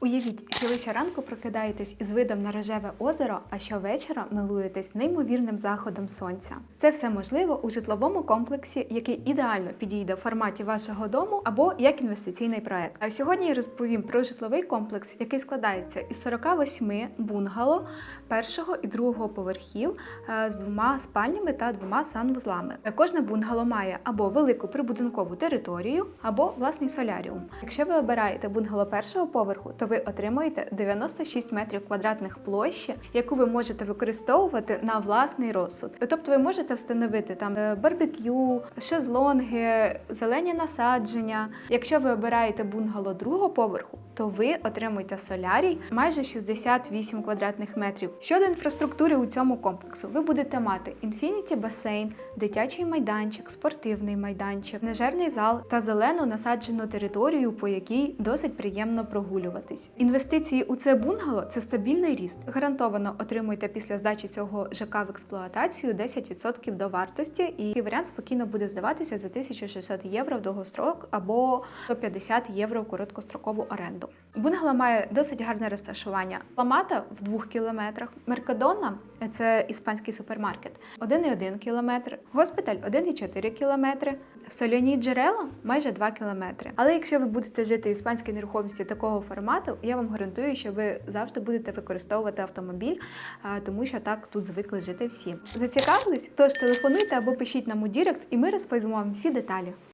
Уявіть, що ви щоранку прокидаєтесь із видом на рожеве озеро, а щовечора милуєтесь неймовірним заходом сонця. Це все можливо у житловому комплексі, який ідеально підійде в форматі вашого дому або як інвестиційний проект. А сьогодні я розповім про житловий комплекс, який складається із 48 бунгало першого і другого поверхів е, з двома спальнями та двома санвузлами. Кожне бунгало має або велику прибудинкову територію, або власний соляріум. Якщо ви обираєте бунгало першого поверху, то ви отримуєте 96 метрів квадратних площі, яку ви можете використовувати на власний розсуд. Тобто ви можете встановити там е, барбекю, шезлонги, зелені насадження. Якщо ви обираєте бунгало другого поверху, то ви отримуєте солярій майже 68 квадратних метрів. Щодо інфраструктури у цьому комплексу, ви будете мати інфініті басейн, дитячий майданчик, спортивний майданчик, нежерний зал та зелену насаджену територію, по якій досить приємно прогулюватись. Інвестиції у це бунгало це стабільний ріст. Гарантовано отримуєте після здачі цього ЖК в експлуатацію 10% до вартості, і варіант спокійно буде здаватися за 1600 євро в довгострок або 150 євро в короткострокову оренду. Бунгало має досить гарне розташування. Ламата в двох кілометрах, Меркадона це іспанський супермаркет, 1,1 кілометр, госпіталь 1,4 кілометри, соляні джерела майже 2 кілометри. Але якщо ви будете жити в іспанській нерухомості такого формату, я вам гарантую, що ви завжди будете використовувати автомобіль, тому що так тут звикли жити всі. Зацікавились? Тож телефонуйте або пишіть нам у Дірект, і ми розповімо вам всі деталі.